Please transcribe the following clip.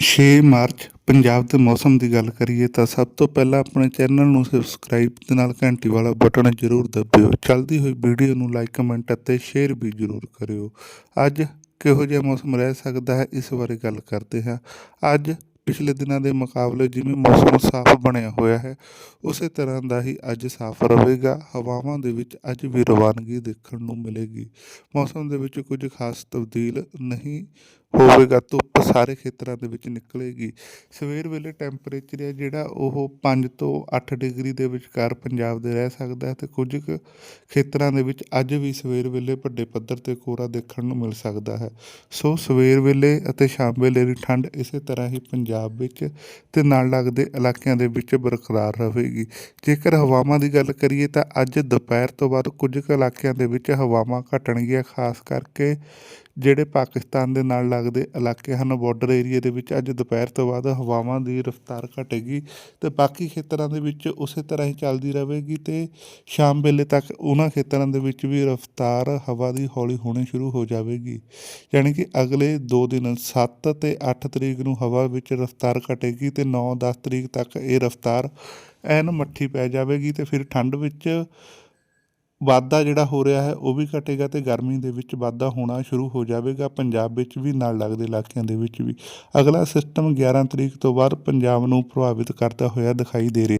6 March, Punjab ਦੇ ਮੌਸਮ ਦੀ ਗੱਲ ਕਰੀਏ ਤਾਂ ਸਭ ਤੋਂ ਪਹਿਲਾਂ ਆਪਣੇ ਚੈਨਲ ਨੂੰ ਸਬਸਕ੍ਰਾਈਬ ਤੇ ਨਾਲ ਘੰਟੀ ਵਾਲਾ ਬਟਨ ਜ਼ਰੂਰ ਦਬਾਇਓ ਚਲਦੀ ਹੋਈ ਵੀਡੀਓ ਨੂੰ ਲਾਈਕ, ਕਮੈਂਟ ਅਤੇ ਸ਼ੇਅਰ ਵੀ ਜ਼ਰੂਰ ਕਰਿਓ। ਅੱਜ ਕਿਹੋ ਜਿਹਾ ਮੌਸਮ ਰਹਿ ਸਕਦਾ ਹੈ? ਇਸ ਬਾਰੇ ਗੱਲ ਕਰਦੇ ਹਾਂ। ਅੱਜ ਪਿਛਲੇ ਦਿਨਾਂ ਦੇ ਮੁਕਾਬਲੇ ਜਿਵੇਂ ਮੌਸਮ ਸਾਫ਼ ਬਣਿਆ ਹੋਇਆ ਹੈ, ਉਸੇ ਤਰ੍ਹਾਂ ਦਾ ਹੀ ਅੱਜ ਸਾਫ਼ ਰਹੇਗਾ। ਹਵਾਵਾਂ ਦੇ ਵਿੱਚ ਅੱਜ ਵੀ ਰਵਾਨਗੀ ਦੇਖਣ ਨੂੰ ਮਿਲੇਗੀ। ਮੌਸਮ ਦੇ ਵਿੱਚ ਕੁਝ ਖਾਸ ਤਬਦੀਲ ਨਹੀਂ ਹੋਵੇਗਾ, ਧੁੱਪ ਸਾਰੇ ਖੇਤਰਾਂ ਦੇ ਵਿੱਚ ਨਿਕਲੇਗੀ। ਸਵੇਰ ਵੇਲੇ ਟੈਂਪਰੇਚਰ ਹੈ ਜਿਹੜਾ ਉਹ 5 ਤੋਂ 8 ਡਿਗਰੀ ਦੇ ਵਿਚਕਾਰ ਪੰਜਾਬ ਦੇ ਰਹਿ ਸਕਦਾ ਹੈ ਤੇ ਕੁਝ ਕੁ ਖੇਤਰਾਂ ਦੇ ਵਿੱਚ ਅੱਜ ਵੀ ਸਵੇਰ ਵੇਲੇ ਵੱਡੇ ਪੱਧਰ ਤੇ ਕੋਰਾ ਦੇਖਣ ਨੂੰ ਮਿਲ ਸਕਦਾ ਹੈ। ਸੋ ਸਵੇਰ ਵੇਲੇ ਅਤੇ ਸ਼ਾਮ ਵੇਲੇ ਦੀ ਠੰਡ ਇਸੇ ਤਰ੍ਹਾਂ ਹੀ ਪੰਜਾਬ ਵਿੱਚ ਤੇ ਨਾਲ ਲੱਗਦੇ ਇਲਾਕਿਆਂ ਦੇ ਵਿੱਚ ਬਰਕਰਾਰ ਰਹੇਗੀ। ਜੇਕਰ ਹਵਾਵਾਂ ਦੀ ਗੱਲ ਕਰੀਏ ਤਾਂ ਅੱਜ ਦੁਪਹਿਰ ਤੋਂ ਬਾਅਦ ਕੁਝ ਕੁ ਇਲਾਕਿਆਂ ਦੇ ਵਿੱਚ ਹਵਾਵਾਂ ਘਟਣਗੀਆਂ, ਖਾਸ ਕਰਕੇ ਜਿਹੜੇ ਪਾਕਿਸਤਾਨ ਦੇ ਨਾਲ ਲੱਗਦੇ ਇਲਾਕੇ ਹਨ ਬਾਰਡਰ ਏਰੀਏ ਦੇ ਵਿੱਚ ਅੱਜ ਦੁਪਹਿਰ ਤੋਂ ਬਾਅਦ ਹਵਾਵਾਂ ਦੀ ਰਫ਼ਤਾਰ ਘਟੇਗੀ ਤੇ ਬਾਕੀ ਖੇਤਰਾਂ ਦੇ ਵਿੱਚ ਉਸੇ ਤਰ੍ਹਾਂ ਹੀ ਚੱਲਦੀ ਰਹੇਗੀ ਤੇ ਸ਼ਾਮ ਵੇਲੇ ਤੱਕ ਉਹਨਾਂ ਖੇਤਰਾਂ ਦੇ ਵਿੱਚ ਵੀ ਰਫ਼ਤਾਰ ਹਵਾ ਦੀ ਹੌਲੀ ਹੋਣੀ ਸ਼ੁਰੂ ਹੋ ਜਾਵੇਗੀ। ਯਾਨੀ ਕਿ ਅਗਲੇ 2 ਦਿਨ 7 ਤੇ 8 ਤਰੀਕ ਨੂੰ ਹਵਾ ਵਿੱਚ ਰਫ਼ਤਾਰ ਘਟੇਗੀ ਤੇ 9-10 ਤਰੀਕ ਤੱਕ ਇਹ ਰਫ਼ਤਾਰ ਐਨ ਮੱਠੀ ਪੈ ਜਾਵੇਗੀ ਤੇ ਫਿਰ ਠੰਡ ਵਿੱਚ ਵਾਧਾ ਜਿਹੜਾ ਹੋ ਰਿਹਾ ਹੈ, ਉਹ ਵੀ ਘਟੇਗਾ ਤੇ ਗਰਮੀ ਦੇ ਵਿੱਚ ਵਾਧਾ ਹੋਣਾ ਸ਼ੁਰੂ ਹੋ ਜਾਵੇਗਾ, ਪੰਜਾਬ ਵਿੱਚ ਵੀ, ਨਾਲ ਲੱਗਦੇ ਇਲਾਕਿਆਂ ਦੇ ਵਿੱਚ ਵੀ। ਅਗਲਾ ਸਿਸਟਮ 11 ਤਰੀਕ ਤੋਂ ਬਾਅਦ ਪੰਜਾਬ ਨੂੰ ਪ੍ਰਭਾਵਿਤ ਕਰਦਾ ਹੋਇਆ ਦਿਖਾਈ ਦੇ ਰਿਹਾ।